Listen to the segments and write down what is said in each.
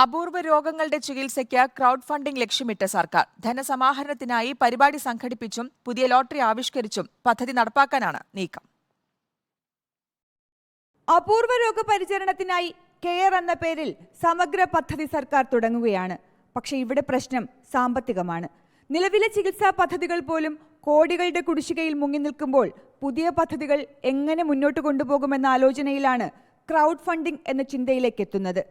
അപൂർവ രോഗങ്ങളുടെ ചികിത്സയ്ക്ക് ക്രൗഡ് ഫണ്ടിംഗ് ലക്ഷ്യമിട്ട് സർക്കാർ. ധനസമാഹരണത്തിനായി പരിപാടി സംഘടിപ്പിച്ചും പുതിയ ലോട്ടറി ആവിഷ്കരിച്ചും പദ്ധതി നടപ്പാക്കാനാണ് നീക്കം. അപൂർവ രോഗപരിചരണത്തിനായി കെയർ എന്ന പേരിൽ സമഗ്ര പദ്ധതി സർക്കാർ തുടങ്ങുകയാണ്. പക്ഷേ ഇവിടെ പ്രശ്നം സാമ്പത്തികമാണ്. നിലവിലെ ചികിത്സാ പദ്ധതികൾ പോലും കോടികളുടെ കുടിശ്ശികയിൽ മുങ്ങി നിൽക്കുമ്പോൾ പുതിയ പദ്ധതികൾ എങ്ങനെ മുന്നോട്ട് കൊണ്ടുപോകുമെന്ന ആലോചനയിലാണ് ക്രൗഡ് ഫണ്ടിംഗ് എന്ന ചിന്തയിലേക്ക് എത്തുന്നത്.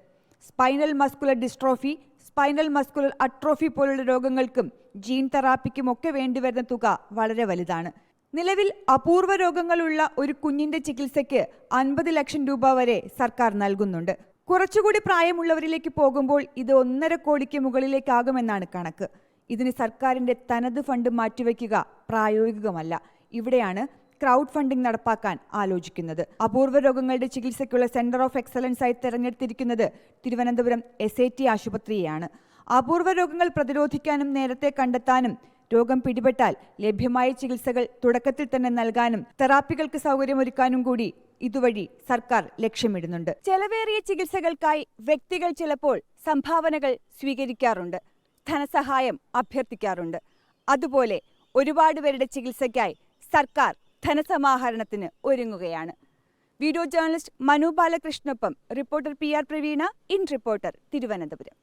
Spinal muscular dystrophy spinal muscular atrophy പോലുള്ള രോഗങ്ങൾക്കും ജീൻ തെറാപ്പിക്കും ഒക്കെ വേണ്ടിവരുന്ന തുക വളരെ വലുതാണ്. നിലവിൽ അപൂർവ രോഗങ്ങളുള്ള ഒരു കുഞ്ഞിന്റെ ചികിത്സയ്ക്ക് അൻപത് ലക്ഷം രൂപ വരെ സർക്കാർ നൽകുന്നുണ്ട്. കുറച്ചുകൂടി പ്രായമുള്ളവരിലേക്ക് പോകുമ്പോൾ ഇത് ഒന്നര കോടിക്ക് മുകളിലേക്കാകുമെന്നാണ് കണക്ക്. ഇതിന് സർക്കാരിന്റെ തനത് ഫണ്ട് മാറ്റിവെക്കുക പ്രായോഗികമല്ല. ഇവിടെയാണ് ക്രൗഡ് ഫണ്ടിംഗ് നടപ്പാക്കാൻ ആലോചിക്കുന്നത്. അപൂർവ രോഗങ്ങളുടെ ചികിത്സയ്ക്കുള്ള സെന്റർ ഓഫ് എക്സലൻസ് ആയി തെരഞ്ഞെടുത്തിരിക്കുന്നത് തിരുവനന്തപുരം എസ് ഐ ടി ആശുപത്രിയെയാണ്. അപൂർവ രോഗങ്ങൾ പ്രതിരോധിക്കാനും നേരത്തെ കണ്ടെത്താനും രോഗം പിടിപെട്ടാൽ ലഭ്യമായ ചികിത്സകൾ തുടക്കത്തിൽ തന്നെ നൽകാനും തെറാപ്പികൾക്ക് സൗകര്യമൊരുക്കാനും കൂടി ഇതുവഴി സർക്കാർ ലക്ഷ്യമിടുന്നുണ്ട്. ചെലവേറിയ ചികിത്സകൾക്കായി വ്യക്തികൾ ചിലപ്പോൾ സംഭാവനകൾ സ്വീകരിക്കാറുണ്ട്. ധനസഹായം അഭ്യർത്ഥിക്കാറുണ്ട്. അതുപോലെ ഒരുപാട് പേരുടെ ചികിത്സയ്ക്കായി സർക്കാർ ധനസമാഹരണത്തിന് ഒരുങ്ങുകയാണ്. വീഡിയോ ജേർണലിസ്റ്റ് മനു ബാലകൃഷ്ണൊപ്പം റിപ്പോർട്ടർ പി ആർ പ്രവീണ ഇൻ റിപ്പോർട്ടർ തിരുവനന്തപുരം.